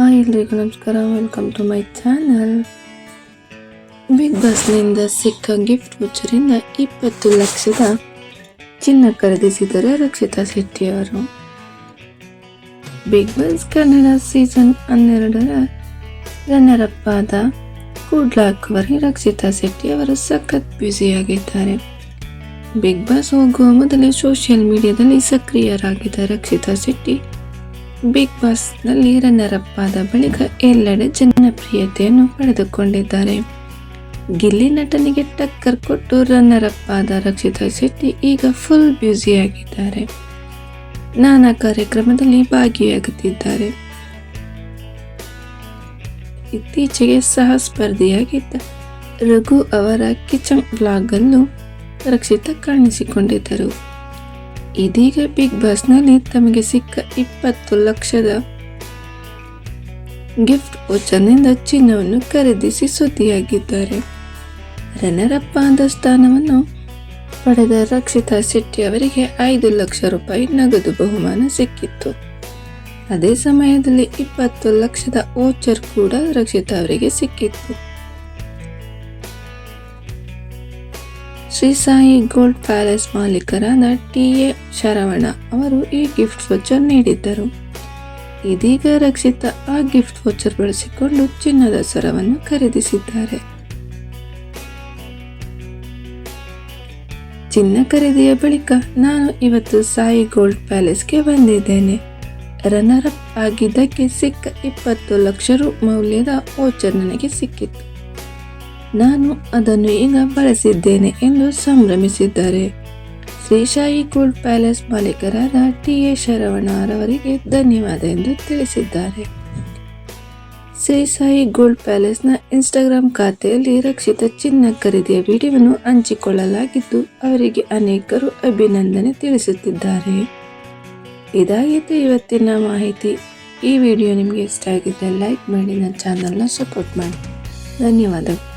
Hi ಎಲ್ರಿಗೂ ನಮಸ್ಕಾರ welcome to my channel Bigg ಬಾಸ್ನಿಂದ ಸಿಕ್ಕ ಗಿಫ್ಟ್ ವೋಚರಿಂದ ಇಪ್ಪತ್ತು ಲಕ್ಷದ ಚಿನ್ನ ಖರೀದಿಸಿದರೆ ರಕ್ಷಿತಾ ಶೆಟ್ಟಿಯವರು ಬಿಗ್ ಬಾಸ್ ಕನ್ನಡ ಸೀಸನ್ ಹನ್ನೆರಡರ ರನ್ನರ್ ಅಪ್ ಆದ ರಕ್ಷಿತಾ ಶೆಟ್ಟಿ ಅವರು ಸಖತ್ ಬ್ಯುಸಿಯಾಗಿದ್ದಾರೆ ಬಿಗ್ ಬಾಸ್ ಹೋಗುವ ಮೊದಲೇ ಸೋಷಿಯಲ್ ಮೀಡಿಯಾದಲ್ಲಿ ಸಕ್ರಿಯರಾಗಿದ್ದ ರಕ್ಷಿತಾ ಶೆಟ್ಟಿ ಬಿಗ್ ಬಾಸ್ನಲ್ಲಿ ರನ್ನರ್ ಅಪ್ ಆದ ಬಳಿಕ ಎಲ್ಲೆಡೆ ಜನಪ್ರಿಯತೆಯನ್ನು ಪಡೆದುಕೊಂಡಿದ್ದಾರೆ. ಗಿಲ್ಲಿ ನಟನಿಗೆ ಟಕ್ಕರ್ ಕೊಟ್ಟು ರನ್ನರ್ ಅಪ್ ಆದ ರಕ್ಷಿತಾ ಶೆಟ್ಟಿ ಈಗ ಫುಲ್ ಬ್ಯುಸಿಯಾಗಿದ್ದಾರೆ ನಾನಾ ಕಾರ್ಯಕ್ರಮದಲ್ಲಿ ಭಾಗಿಯಾಗುತ್ತಿದ್ದಾರೆ. ಇತ್ತೀಚೆಗೆ ಸಹ ಸ್ಪರ್ಧಿಯಾಗಿದ್ದ ರಘು ಅವರ ಕಿಚನ್ ಬ್ಲಾಗ್ ಅನ್ನು ರಕ್ಷಿತಾ ಕಾಣಿಸಿಕೊಂಡಿದ್ದರು. ಇದೀಗ ಬಿಗ್ ಬಾಸ್ನಲ್ಲಿ ತಮಗೆ ಸಿಕ್ಕ ಇಪ್ಪತ್ತು ಲಕ್ಷದ ಗಿಫ್ಟ್ ವೋಚರ್ನಿಂದ ಚಿನ್ನವನ್ನು ಖರೀದಿಸಿ ಸುದ್ದಿಯಾಗಿದ್ದಾರೆ. ರನ್ನರ್ ಅಪ್ ಆದ ಸ್ಥಾನವನ್ನು ಪಡೆದ ರಕ್ಷಿತಾ ಶೆಟ್ಟಿ ಅವರಿಗೆ ಐದು ಲಕ್ಷ ರೂಪಾಯಿ ನಗದು ಬಹುಮಾನ ಸಿಕ್ಕಿತ್ತು. ಅದೇ ಸಮಯದಲ್ಲಿ ಇಪ್ಪತ್ತು ಲಕ್ಷದ ಓಚರ್ ಕೂಡ ರಕ್ಷಿತಾ ಅವರಿಗೆ ಸಿಕ್ಕಿತ್ತು. ಶ್ರೀ ಸಾಯಿ ಗೋಲ್ಡ್ ಪ್ಯಾಲೇಸ್ ಮಾಲೀಕರಾದ ಟಿ ಎ ಶರವಣ ಅವರು ಈ ಗಿಫ್ಟ್ ವೋಚರ್ ನೀಡಿದ್ದರು. ಇದೀಗ ರಕ್ಷಿತ ಆ ಗಿಫ್ಟ್ ವೋಚರ್ ಬಳಸಿಕೊಂಡು ಚಿನ್ನದ ಸರವನ್ನು ಖರೀದಿಸಿದ್ದಾರೆ. ಚಿನ್ನ ಖರೀದಿಯ ಬಳಿಕ ನಾನು ಇವತ್ತು ಸಾಯಿ ಗೋಲ್ಡ್ ಪ್ಯಾಲೇಸ್ಗೆ ಬಂದಿದ್ದೇನೆ. ರನ್ನರ್ ಅಪ್ ಆಗಿದ್ದಕ್ಕೆ ಸಿಕ್ಕ ಇಪ್ಪತ್ತು ಲಕ್ಷ ರು ಮೌಲ್ಯದ ವೋಚರ್ ನನಗೆ ಸಿಕ್ಕಿತ್ತು. ನಾನು ಅದನ್ನು ಈಗ ಬಳಸಿದ್ದೇನೆ ಎಂದು ಸಂಭ್ರಮಿಸಿದ್ದಾರೆ. ಶ್ರೀಶಾಹಿ ಗೋಲ್ಡ್ ಪ್ಯಾಲೇಸ್ ಮಾಲೀಕರಾದ ಟಿ. ಎ. ಶರವಣರವರಿಗೆ ಧನ್ಯವಾದ ಎಂದು ತಿಳಿಸಿದ್ದಾರೆ. ಶ್ರೀ ಸಾಯಿ ಗೋಲ್ಡ್ ಪ್ಯಾಲೇಸ್ನ ಇನ್ಸ್ಟಾಗ್ರಾಮ್ ಖಾತೆಯಲ್ಲಿ ರಕ್ಷಿತ ಚಿನ್ನ ಖರೀದಿಯ ವಿಡಿಯೋವನ್ನು ಹಂಚಿಕೊಳ್ಳಲಾಗಿದ್ದು, ಅವರಿಗೆ ಅನೇಕರು ಅಭಿನಂದನೆ ತಿಳಿಸುತ್ತಿದ್ದಾರೆ. ಇದಾಗಿತ್ತು ಇವತ್ತಿನ ಮಾಹಿತಿ. ಈ ವಿಡಿಯೋ ನಿಮಗೆ ಇಷ್ಟ ಆಗಿದ್ದರೆ ಲೈಕ್ ಮಾಡಿ, ನನ್ನ ಚಾನಲ್ನ ಸಪೋರ್ಟ್ ಮಾಡಿ. ಧನ್ಯವಾದಗಳು.